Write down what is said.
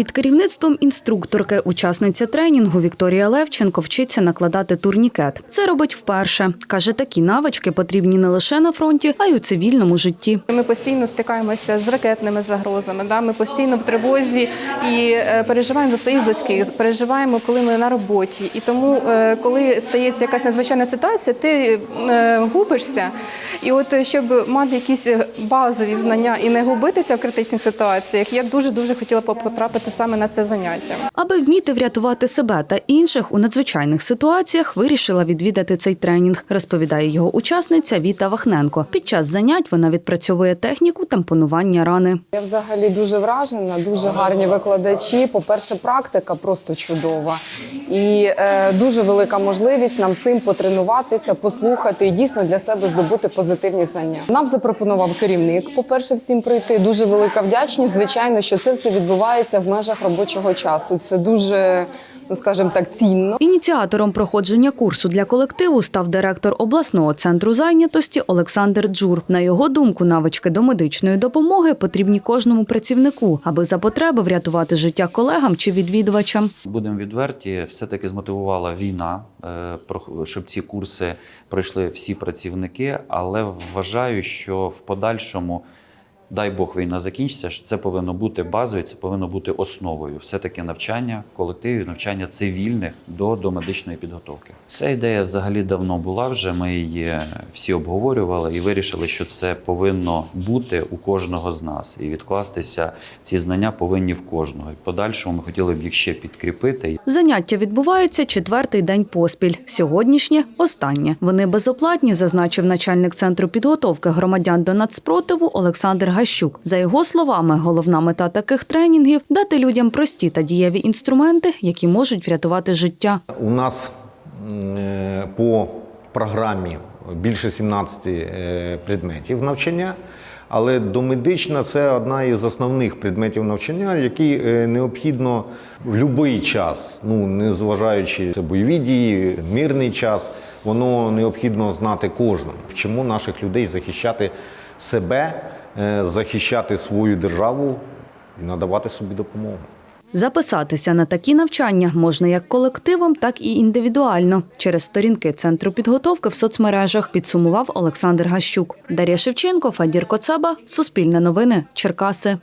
Під керівництвом інструкторки, учасниця тренінгу Вікторія Левченко вчиться накладати турнікет. Це робить вперше. Каже, такі навички потрібні не лише на фронті, а й у цивільному житті. Ми постійно стикаємося з ракетними загрозами. Да? Ми постійно в тривозі і е, переживаємо за своїх близьких, переживаємо, коли ми на роботі. І тому, е, коли стається якась надзвичайна ситуація, ти е, губишся. І от щоб мати якісь базові знання і не губитися в критичних ситуаціях, я дуже дуже хотіла б потрапити саме на це заняття. Аби вміти врятувати себе та інших у надзвичайних ситуаціях, вирішила відвідати цей тренінг, розповідає його учасниця Віта Вахненко. Під час занять вона відпрацьовує техніку тампонування рани. Я взагалі дуже вражена, дуже гарні викладачі. По-перше, практика просто чудова. І е, дуже велика можливість нам всім потренуватися, послухати і дійсно для себе здобути позитивні знання. Нам запропонував керівник. По-перше, всім прийти. Дуже велика вдячність. Звичайно, що це все відбувається в межах робочого часу. Це дуже, ну скажімо так, цінно. Ініціатором проходження курсу для колективу став директор обласного центру зайнятості Олександр Джур. На його думку, навички до медичної допомоги потрібні кожному працівнику, аби за потреби врятувати життя колегам чи відвідувачам. Будемо відверті, все-таки змотивувала війна, е, щоб ці курси пройшли всі працівники, але вважаю, що в подальшому, дай Бог, війна закінчиться, це повинно бути базою, це повинно бути основою. Все-таки навчання колективів, навчання цивільних до, до медичної підготовки. Ця ідея взагалі давно була вже. Ми її всі обговорювали і вирішили, що це повинно бути у кожного з нас. І відкластися ці знання повинні в кожного. І подальшому ми хотіли б їх ще підкріпити. Заняття відбуваються четвертий день поспіль. Сьогоднішнє останнє. Вони безоплатні, зазначив начальник центру підготовки громадян до нацспротиву Олександр Гащук. За його словами, головна мета таких тренінгів дати людям прості та дієві інструменти, які можуть врятувати життя. У нас е, по програмі більше 17 е, предметів навчання, але домедична це одна із основних предметів навчання, які е, необхідно в будь-який час, ну не зважаючи це бойові дії, мирний час, воно необхідно знати кожному. Вчимо наших людей захищати себе, е, захищати свою державу і надавати собі допомогу. Записатися на такі навчання можна як колективом, так і індивідуально через сторінки центру підготовки в соцмережах. Підсумував Олександр Гащук. Дар'я Шевченко, Фадір Коцаба, Суспільне новини, Черкаси.